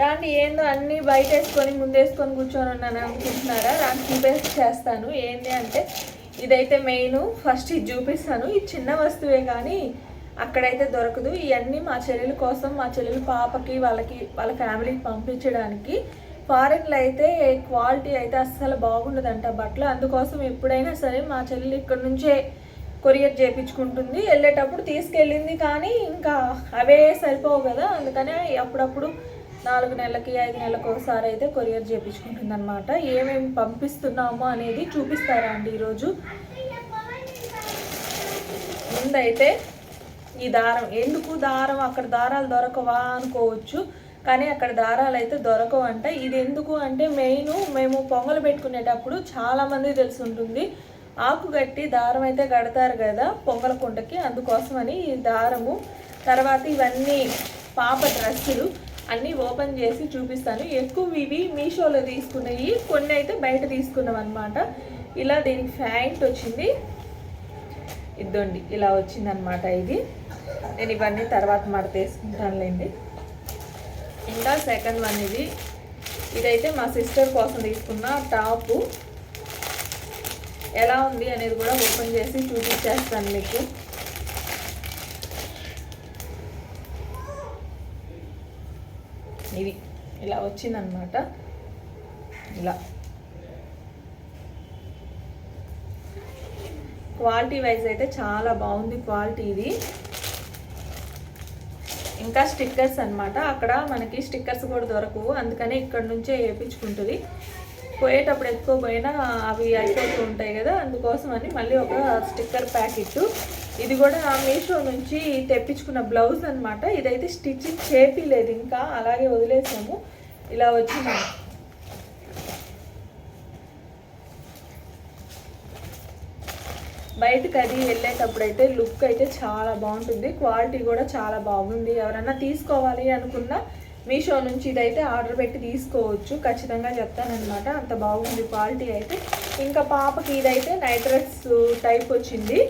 రాండి ఏందో అన్నీ బయట వేసుకొని ముందేసుకొని కూర్చొని ఉన్నాను అనుకుంటున్నారా? రాండి చూపేసి చేస్తాను. ఏంది అంటే ఇదైతే మెయిన్. ఫస్ట్ ఇది చూపిస్తాను. ఇది చిన్న వస్తువే కానీ అక్కడైతే దొరకదు. ఇవన్నీ మా చెల్లెల కోసం మా చెల్లెల పాపకి వాళ్ళకి వాళ్ళ ఫ్యామిలీకి పంపించడానికి. ఫారెన్లో అయితే క్వాలిటీ అయితే అస్సలు బాగుండదంట బట్టలు. అందుకోసం ఎప్పుడైనా సరే మా చెల్లెలు ఇక్కడ నుంచే కొరియర్ చేయించుకుంటుంది వెళ్ళేటప్పుడు తీసుకెళ్ళింది కానీ ఇంకా అవే సరిపోవు కదా. అందుకనే అప్పుడప్పుడు నాలుగు నెలలకి ఐదు నెలలకు ఒకసారి అయితే కొరియర్ చేయించుకుంటుంది అనమాట ఏమేమి పంపిస్తున్నామో అనేది చూపిస్తారా అండి ఈరోజు? ముందైతే ఈ దారం ఎందుకు దారం? అక్కడ దారాలు దొరకవా అనుకోవచ్చు కానీ అక్కడ దారాలు అయితే దొరకవంట. ఇది ఎందుకు అంటే మెయిన్ మేము పొంగలు పెట్టుకునేటప్పుడు చాలామంది తెలిసి ఉంటుంది ఆకు కట్టి దారం అయితే కడతారు కదా పొంగల కుండకి అందుకోసమని ఈ దారము. తర్వాత ఇవన్నీ పాప డ్రెస్సులు. అన్నీ ఓపెన్ చేసి చూపిస్తాను. ఎక్కువ ఇవి మీషోలో తీసుకున్నవి కొన్ని అయితే బయట తీసుకున్నాం అనమాట ఇలా దీనికి ఫ్యాంట్ వచ్చింది. ఇద్దండి ఇలా వచ్చిందనమాట ఇది. నేను ఇవన్నీ తర్వాత మడతేసుకుంటానులేండి ఇంకా సెకండ్ వన్ ఇది. ఇదైతే మా సిస్టర్ కోసం తీసుకున్న టాపు. ఎలా ఉంది అనేది కూడా ఓపెన్ చేసి చూపించేస్తాను మీకు. ఇది ఇలా వచ్చిందనమాట ఇలా. క్వాలిటీ వైజ్ అయితే చాలా బాగుంది క్వాలిటీ ఇది. ఇంకా స్టిక్కర్స్ అన్నమాట. అక్కడ మనకి స్టిక్కర్స్ కూడా దొరకవు. అందుకనే ఇక్కడ నుంచే వేయించుకుంటుంది. పోయేటప్పుడు ఎక్కువ పోయినా అవి అయిపోతూ ఉంటాయి కదా అందుకోసం అని మళ్ళీ ఒక స్టిక్కర్ ప్యాకెట్ ఇది కూడా మీషో నుంచి తెప్పించుకున్న బ్లౌజ్ అనమాట ఇదైతే స్టిచ్చింగ్ చేపిలేదు ఇంకా అలాగే వదిలేసాము. ఇలా వచ్చింది. బయటకు అది వెళ్ళేటప్పుడు అయితే లుక్ అయితే చాలా బాగుంటుంది. క్వాలిటీ కూడా చాలా బాగుంది. ఎవరన్నా తీసుకోవాలి అనుకున్నా మీషో నుంచి ఇదైతే ఆర్డర్ పెట్టి తీసుకోవచ్చు. ఖచ్చితంగా చెప్తానమాట అంత బాగుంది క్వాలిటీ అయితే. ఇంకా పాపకి ఇదైతే నైట్ డ్రెస్ టైప్ వచ్చింది.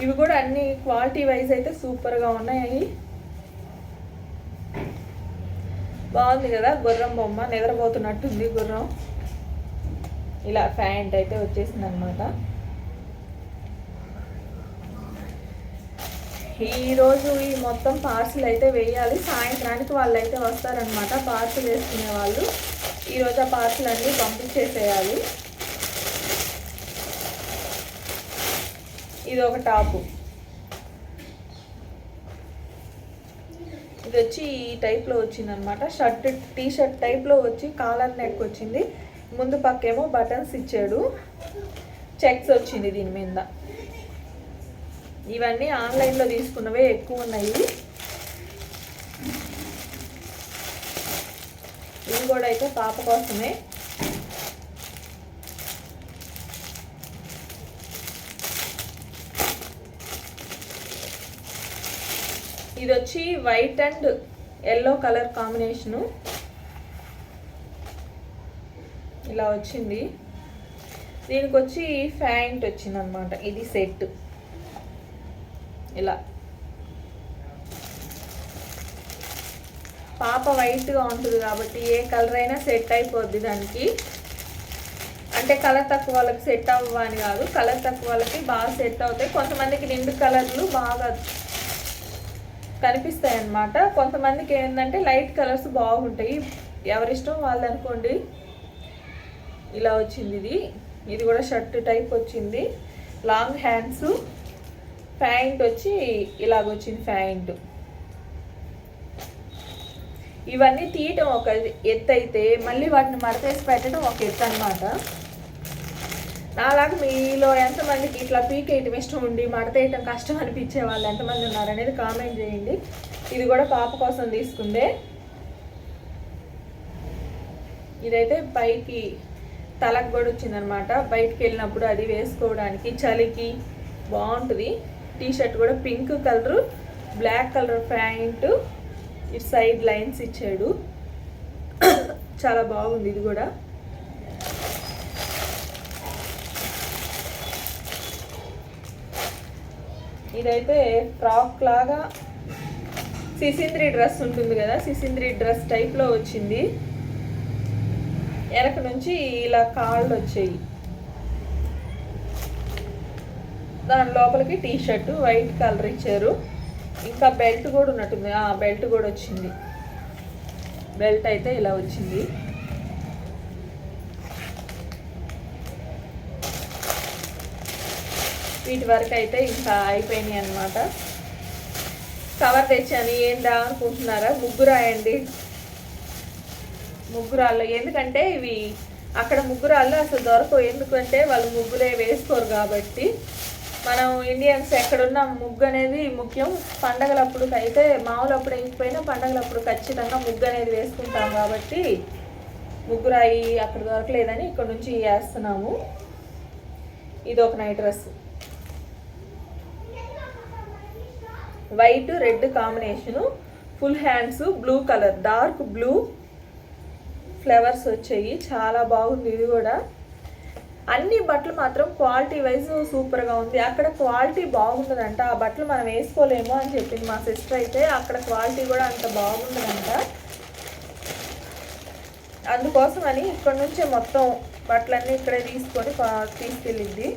ఇవి కూడా అన్ని క్వాలిటీ వైజ్ అయితే సూపర్గా ఉన్నాయి. బాగుంది కదా గుర్రం బొమ్మ నిద్రపోతున్నట్టుంది గుర్రం. ఇలా ప్యాంట్ అయితే వచ్చేసింది అనమాట ఈరోజు ఈ మొత్తం పార్సిల్ అయితే వేయాలి. సాయంత్రానికి వాళ్ళు అయితే వస్తారనమాట పార్సిల్ వేసుకునే వాళ్ళు. ఈరోజు ఆ పార్సిల్ అన్నీ పంపించేసేయాలి. ఇది ఒక టాపు. ఇది వచ్చి ఈ టైప్లో వచ్చింది అనమాట షర్ట్ టీ షర్ట్ టైప్లో వచ్చి కాలర్ నెక్ వచ్చింది. ముందు పక్కేమో బటన్స్ ఇచ్చాడు. చెక్స్ వచ్చింది దీని మీద. ఇవన్నీ ఆన్లైన్లో తీసుకున్నవే ఎక్కువ ఉన్నాయి. ఇవి కూడా అయితే పాప కోసమే. ఇది వచ్చి white and yellow colour combination. ఇలా వచ్చింది. దీనికి వచ్చి ఫ్యాంట్ వచ్చింది అనమాట ఇది సెట్. ఇలా. పాప వైట్గా ఉంటుంది కాబట్టి ఏ కలర్ అయినా సెట్ అయిపోద్ది దానికి. అంటే కలర్ తక్కువ వాళ్ళకి సెట్ అవ్వని కాదు. కలర్ తక్కువ వాళ్ళకి బాగా సెట్ అవుతాయి. కొంతమందికి నిండు కలర్లు బాగా కనిపిస్తాయి అన్నమాట కొంతమందికి ఏంటంటే లైట్ కలర్స్ బాగుంటాయి. ఎవరిష్టం వాళ్ళు అనుకోండి. ఇలా వచ్చింది ఇది. ఇది కూడా షర్ట్ టైప్ వచ్చింది. లాంగ్ హ్యాండ్స్ ప్యాంట్ వచ్చి ఇలాగ వచ్చింది ప్యాంట్. ఇవన్నీ తీయటం ఒక ఎత్తు అయితే మళ్ళీ వాటిని మడతేసి పెట్టడం ఒక ఎత్తు అనమాట నాలాగా మీలో ఎంతమందికి ఇట్లా పీక్ వేయటం ఇష్టం ఉండి మడతేయటం కష్టం అనిపించే వాళ్ళు ఎంతమంది ఉన్నారనేది కామెంట్ చేయండి. ఇది కూడా పాప కోసం తీసుకుందే. ఇదైతే పైకి తలకు కూడా వచ్చిందనమాట. బయటికి వెళ్ళినప్పుడు అది వేసుకోవడానికి చలికి బాగుంటుంది. టీషర్ట్ కూడా pink colour black colour pant ఇటు సైడ్ లైన్స్ ఇచ్చాడు. చాలా బాగుంది ఇది కూడా. ఇదైతే ఫ్రాక్ లాగా సిసింద్రి డ్రెస్ ఉంటుంది కదా సిసింద్రి డ్రెస్ టైప్లో వచ్చింది. వెనక నుంచి ఇలా కాళ్ళు వచ్చాయి. దాని లోపలికి టీ షర్టు వైట్ కలర్ ఇచ్చారు. ఇంకా బెల్ట్ కూడా ఉన్నట్టుంది. ఆ బెల్ట్ కూడా వచ్చింది. బెల్ట్ అయితే ఇలా వచ్చింది. వీటి వరకు అయితే ఇంకా అయిపోయినాయి అనమాట కవర్ తెచ్చాను ఏందా అనుకుంటున్నారా? ముగ్గురాయండి ముగ్గురాళ్ళు ఎందుకంటే ఇవి అక్కడ ముగ్గురాళ్ళు అసలు దొరకవు. ఎందుకంటే వాళ్ళు ముగ్గులే వేసుకోరు కాబట్టి. మనం ఇండియన్స్ ఎక్కడున్న ముగ్గు అనేది ముఖ్యం. పండగలప్పుడు అయితే మామూలప్పుడు అయిపోయినా పండగలప్పుడు ఖచ్చితంగా ముగ్గు అనేది వేసుకుంటాం కాబట్టి ముగ్గురాయి అక్కడ దొరకలేదని ఇక్కడ నుంచి వేస్తున్నాము. ఇది ఒక night dress. White red combination. Full hands blue colour dark blue flowers వచ్చాయి. చాలా బాగుంది ఇది కూడా. అన్ని బట్టలు మాత్రం క్వాలిటీ వైజ్ సూపర్గా ఉంది. అక్కడ క్వాలిటీ బాగుంటుందంట. ఆ బట్టలు మనం వేసుకోలేము అని చెప్పింది మా సిస్టర్ అయితే. అక్కడ క్వాలిటీ కూడా అంత బాగుంటుందంట. అందుకోసం అని ఇక్కడ నుంచే మొత్తం బట్టలన్నీ ఇక్కడే తీసుకొని తీసుకెళ్ళింది.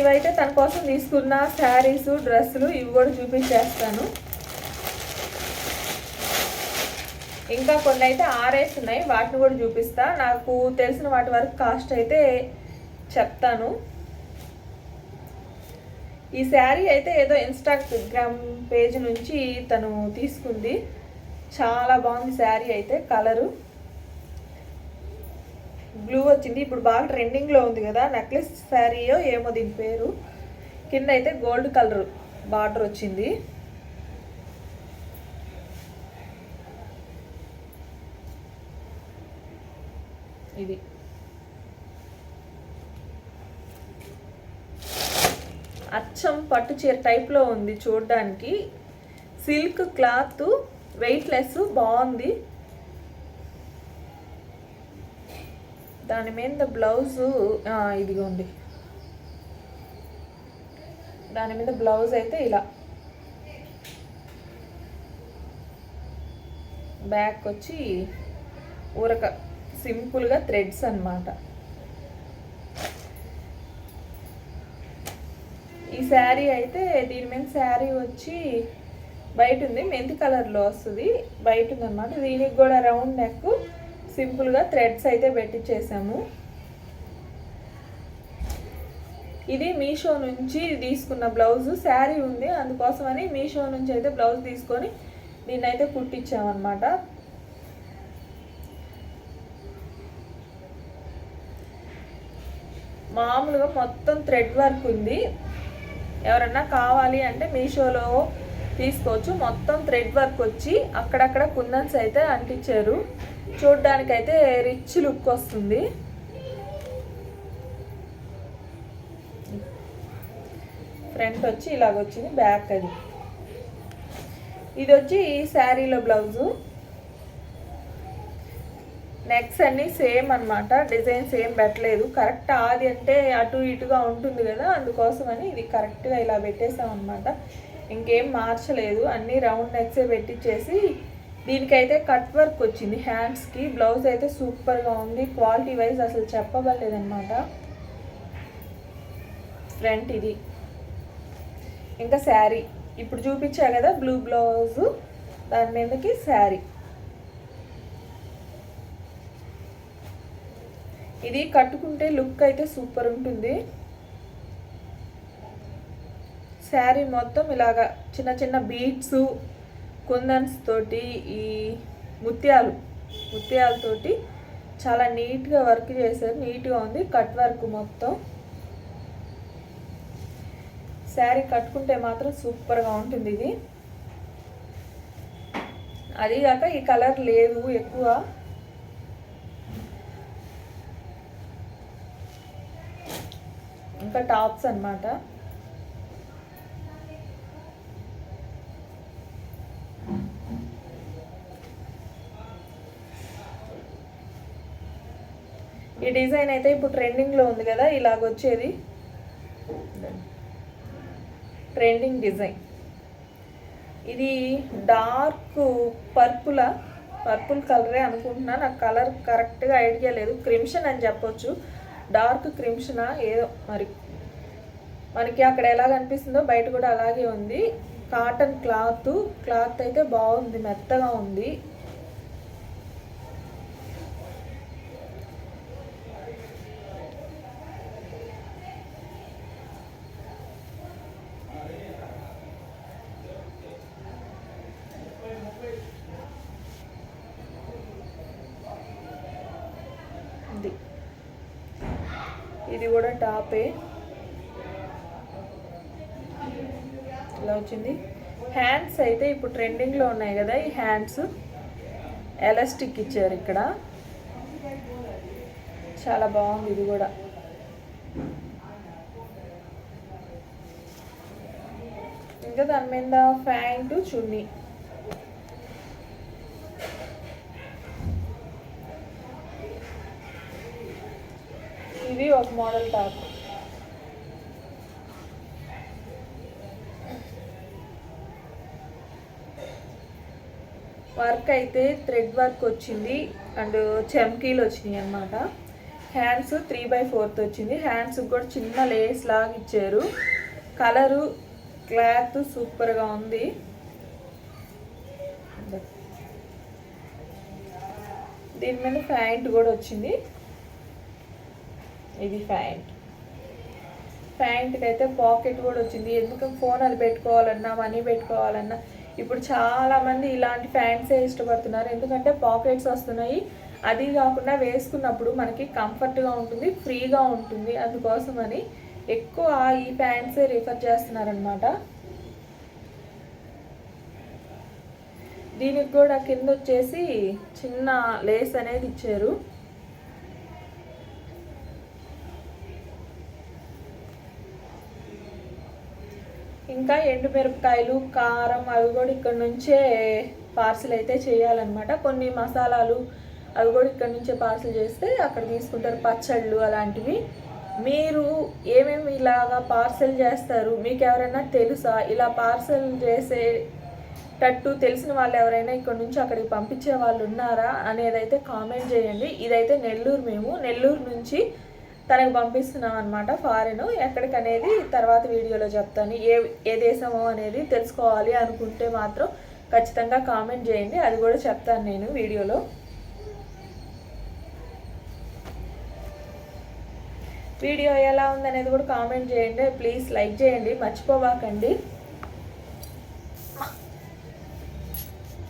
ఇవైతే తన కోసం తీసుకున్న శారీస్ డ్రెస్సులు ఇవి కూడా చూపించేస్తాను. ఇంకా కొన్ని అయితే ఆరేస్ ఉన్నాయి వాటిని కూడా చూపిస్తా. నాకు తెలిసిన వాటి వరకు కాస్ట్ అయితే చెప్తాను. ఈ శారీ అయితే ఏదో ఇన్స్టాగ్రామ్ పేజ్ నుంచి తను తీసుకుంది. చాలా బాగుంది శారీ అయితే కలరు. బ్లూ వచ్చింది. ఇప్పుడు బాగా ట్రెండింగ్లో ఉంది కదా నెక్లెస్ శారీయో ఏమో దీని పేరు. కింద అయితే గోల్డ్ కలర్ బార్డర్ వచ్చింది. ఇది. అచ్చం పట్టు చీర టైప్లో ఉంది చూడడానికి. సిల్క్ క్లాత్ వెయిట్లెస్ బాగుంది. దాని మీద బ్లౌజు ఇదిగోండి. దాని మీద బ్లౌజ్ అయితే ఇలా. బ్యాక్ వచ్చి ఊరక సింపుల్గా థ్రెడ్స్ అనమాట ఈ శారీ అయితే దీని మీద శారీ వచ్చి బయట ఉంది మెంతి కలర్లో వస్తుంది. బయట ఉందన్నమాట. దీనికి కూడా రౌండ్ నెక్. సింపుల్గా థ్రెడ్స్ అయితే పెట్టించేసాము ఇది మీషో నుంచి తీసుకున్న బ్లౌజ్ శారీ ఉంది అందుకోసమని మీషో నుంచి అయితే బ్లౌజ్ తీసుకొని దీన్ని అయితే కుట్టించామన్నమాట. మామూలుగా మొత్తం థ్రెడ్ వర్క్ ఉంది. ఎవరన్నా కావాలి అంటే మీషోలో తీసుకోవచ్చు. మొత్తం థ్రెడ్ వర్క్ వచ్చి అక్కడక్కడ కుందన్స్ అయితే అంటించారు. చూడ్డానికైతే రిచ్ లుక్ వస్తుంది. ఫ్రంట్ వచ్చి ఇలాగ వచ్చింది బ్యాక్ అది. ఇది వచ్చి శారీలో బ్లౌజు నెక్స్ అన్నీ సేమ్ అనమాట డిజైన్ సేమ్ పెట్టలేదు. కరెక్ట్ ఆది అంటే అటు ఇటుగా ఉంటుంది కదా అందుకోసమని ఇది కరెక్ట్గా ఇలా పెట్టేసాం అనమాట ఇంకేం మార్చలేదు అన్నీ రౌండ్ నెక్సే పెట్టించేసి దీనికైతే కట్ వర్క్ వచ్చింది. హ్యాండ్స్కి బ్లౌజ్ అయితే సూపర్గా ఉంది. క్వాలిటీ వైజ్ అసలు చెప్పబడలేదన్నమాట. ఫ్రంట్ ఇది. ఇంకా శారీ ఇప్పుడు చూపించా కదా బ్లూ బ్లౌజు దాని మీదకి శారీ ఇది కట్టుకుంటే లుక్ అయితే సూపర్ ఉంటుంది. శారీ మొత్తం ఇలాగా చిన్న చిన్న బీట్స్ కుందన్స్ తోటి ఈ ముత్యాలు ముత్యాలతోటి చాలా నీట్గా వర్క్ చేశారు. నీట్గా ఉంది. కట్ వర్క్ మొత్తం. శారీ కట్టుకుంటే మాత్రం సూపర్గా ఉంటుంది ఇది. అది కాక ఈ కలర్ లేదు ఎక్కువ. ఇంకా టాప్స్ అనమాట ఈ డిజైన్ అయితే ఇప్పుడు ట్రెండింగ్లో ఉంది కదా ఇలాగ వచ్చేది ట్రెండింగ్ డిజైన్ ఇది డార్క్ పర్పుల్ పర్పుల్ కలరే అనుకుంటున్నా. నాకు కలర్ కరెక్ట్గా ఐడియా లేదు. క్రిమ్షన్ అని చెప్పొచ్చు. డార్క్ క్రిమ్షనా ఏదో మరి. మనకి అక్కడ ఎలా కనిపిస్తుందో బయట కూడా అలాగే ఉంది. కాటన్ క్లాత్ క్లాత్ అయితే బాగుంది. మెత్తగా ఉంది. ఇది ఇది కూడా టాపే. ఇలా వచ్చింది. హ్యాండ్స్ అయితే ఇప్పుడు ట్రెండింగ్లో ఉన్నాయి కదా ఈ హ్యాండ్స్. ఎలాస్టిక్ ఇచ్చారు ఇక్కడ. చాలా బాగుంది ఇది కూడా. ఇంకా దాని మీద ప్యాంటు చున్నీ. ఇది ఒక మోడల్ టాప్. వర్క్ అయితే థ్రెడ్ వర్క్ వచ్చింది అండ్ చెమ్కీలు వచ్చినాయి అనమాట హ్యాండ్స్ త్రీ బై ఫోర్త్ వచ్చింది. హ్యాండ్స్ కూడా చిన్న లేస్ లాగా ఇచ్చారు. కలరు క్లాత్ సూపర్గా ఉంది. దీని మీద ప్యాంట్ కూడా వచ్చింది. ఇది ప్యాంట్ ప్యాంట్కి అయితే పాకెట్ కూడా వచ్చింది. ఎందుకు ఫోన్ అది పెట్టుకోవాలన్నా మనీ పెట్టుకోవాలన్నా ఇప్పుడు చాలామంది ఇలాంటి ప్యాంట్సే ఇష్టపడుతున్నారు. ఎందుకంటే పాకెట్స్ వస్తున్నాయి. అది కాకుండా వేసుకున్నప్పుడు మనకి కంఫర్ట్గా ఉంటుంది ఫ్రీగా ఉంటుంది. అందుకోసమని ఎక్కువ ఈ ప్యాంట్సే రిఫర్ చేస్తున్నారనమాట దీనికి కూడా కింద వచ్చేసి చిన్న లేస్ అనేది ఇచ్చారు. ఇంకా ఎండుమిరపకాయలు కారం అవి కూడా ఇక్కడ నుంచే పార్సిల్ అయితే చేయాలన్నమాట. కొన్ని మసాలాలు అవి కూడా ఇక్కడ నుంచే పార్సిల్ చేస్తే అక్కడ తీసుకుంటారు పచ్చళ్ళు అలాంటివి. మీరు ఏమేమి ఇలాగా పార్సెల్ చేస్తారు? మీకు ఎవరైనా తెలుసా? ఇలా పార్సెల్ చేసేటట్టు తెలిసిన వాళ్ళు ఎవరైనా ఇక్కడ నుంచి అక్కడికి పంపించే వాళ్ళు ఉన్నారా? అనేది అయితే కామెంట్ చేయండి. ఇదైతే నెల్లూరు మేము. నెల్లూరు నుంచి తనకు పంపిస్తున్నాం అనమాట ఫారెన్ ఎక్కడికి అనేది తర్వాత వీడియోలో చెప్తాను. ఏ ఏ దేశమో అనేది తెలుసుకోవాలి అనుకుంటే మాత్రం ఖచ్చితంగా కామెంట్ చేయండి. అది కూడా చెప్తాను నేను వీడియోలో. వీడియో ఎలా ఉందనేది కూడా కామెంట్ చేయండి. ప్లీజ్ లైక్ చేయండి. మర్చిపోవాకండి.